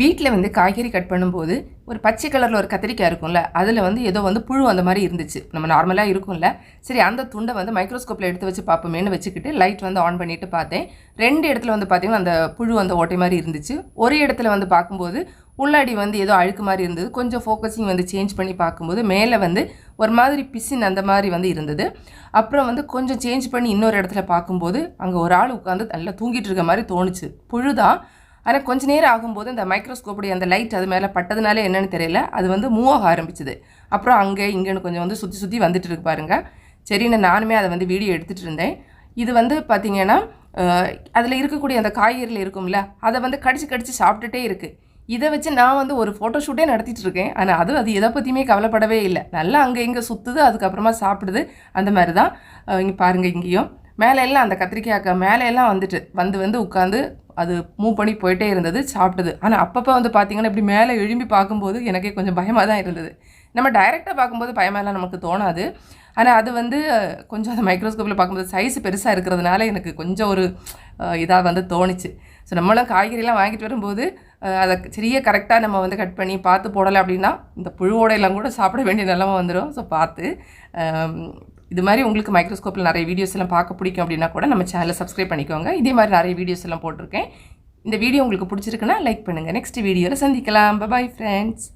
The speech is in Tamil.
வீட்டில் வந்து காய்கறி கட் பண்ணும்போது ஒரு பச்சை கலரில் ஒரு கத்திரிக்காய் இருக்கும்ல அதில் வந்து ஏதோ வந்து புழு அந்த மாதிரி இருந்துச்சு. நம்ம நார்மலாக இருக்கும்ல. சரி அந்த துண்டை வந்து மைக்ரோஸ்கோப்பில் எடுத்து வச்சு பார்ப்போமேனு வச்சுக்கிட்டு லைட் வந்து ஆன் பண்ணிட்டு பார்த்தேன். ரெண்டு இடத்துல வந்து பார்த்தீங்கன்னா அந்த புழு அந்த ஓட்டை மாதிரி இருந்துச்சு. ஒரு இடத்துல வந்து பார்க்கும்போது உள்ளாடி வந்து ஏதோ அழுக்கு மாதிரி இருந்தது. கொஞ்சம் ஃபோக்கஸிங் வந்து சேஞ்ச் பண்ணி பார்க்கும்போது மேலே வந்து ஒரு மாதிரி பிசின் அந்த மாதிரி வந்து இருந்தது. அப்புறம் வந்து கொஞ்சம் சேஞ்ச் பண்ணி இன்னொரு இடத்துல பார்க்கும்போது அங்கே ஒரு ஆள் உட்காந்து நல்லா தூங்கிட்டு இருக்க மாதிரி தோணுச்சு. புழுதான் ஆனால் கொஞ்ச நேரம் ஆகும்போது அந்த மைக்ரோஸ்கோப்புடைய அந்த லைட் அது மேலே பட்டதுனால என்னென்னு தெரியல. அது வந்து மூவ் ஆக ஆரம்பிச்சுது. அப்புறம் அங்கே இங்கேன்னு கொஞ்சம் வந்து சுற்றி சுற்றி வந்துட்டு இருக்கு பாருங்க. சரின்னு நானுமே அதை வந்து வீடியோ எடுத்துகிட்டு இருந்தேன். இது வந்து பார்த்தீங்கன்னா அதில் இருக்கக்கூடிய அந்த காய்கறியில் இருக்கும்ல அதை வந்து கடிச்சு கடிச்சு சாப்பிட்டுட்டே இருக்குது இதை வச்சு நான் வந்து ஒரு ஃபோட்டோ ஷூட்டே நடத்திட்டு இருக்கேன். ஆனால் அது அது எதை பற்றியுமே கவலைப்படவே இல்லை. நல்லா அங்கே இங்கே சுற்றுது அதுக்கப்புறமா சாப்பிடுது. அந்த மாதிரி தான் இங்கே பாருங்கள் இங்கேயும். மேலே எல்லாம் அந்த கத்திரிக்காய்க்கா மேலே எல்லாம் வந்துட்டு வந்து வந்து உட்காந்து அது மூவ் பண்ணி போயிட்டே இருந்தது சாப்பிட்டது. ஆனால் அப்பப்போ வந்து பார்த்தீங்கன்னா இப்படி மேலே எழும்பி பார்க்கும்போது எனக்கே கொஞ்சம் பயமாக தான் இருந்தது. நம்ம டைரெக்டாக பார்க்கும்போது பயமெல்லாம் நமக்கு தோணாது. ஆனால் அது வந்து கொஞ்சம் அந்த மைக்ரோஸ்கோப்பில் பார்க்கும்போது சைஸ் பெருசாக இருக்கிறதுனால எனக்கு கொஞ்சம் ஒரு இதாக வந்து தோணுச்சு. ஸோ நம்மளும் காய்கறிலாம் வாங்கிட்டு வரும்போது அதை சரியாக கரெக்டாக நம்ம வந்து கட் பண்ணி பார்த்து போடலை அப்படின்னா இந்த புழுவோட எல்லாம் கூட சாப்பிட வேண்டிய நிலமை வந்துடும் ஸோ பார்த்து இது மாதிரி உங்களுக்கு மைக்ரோஸ்கோப்பில் நிறைய வீடியோஸ் எல்லாம் பார்க்க பிடிக்கும் அப்படின்னா கூட நம்ம சேனலை சப்ஸ்கிரைப் பண்ணிக்கோங்க. இதே மாதிரி நிறைய வீடியோஸ் எல்லாம் போட்டிருக்கேன். இந்த வீடியோ உங்களுக்கு பிடிச்சிருக்குன்னா லைக் பண்ணுங்கள் நெக்ஸ்ட் வீடியோவில் சந்திக்கலாம். Bye bye friends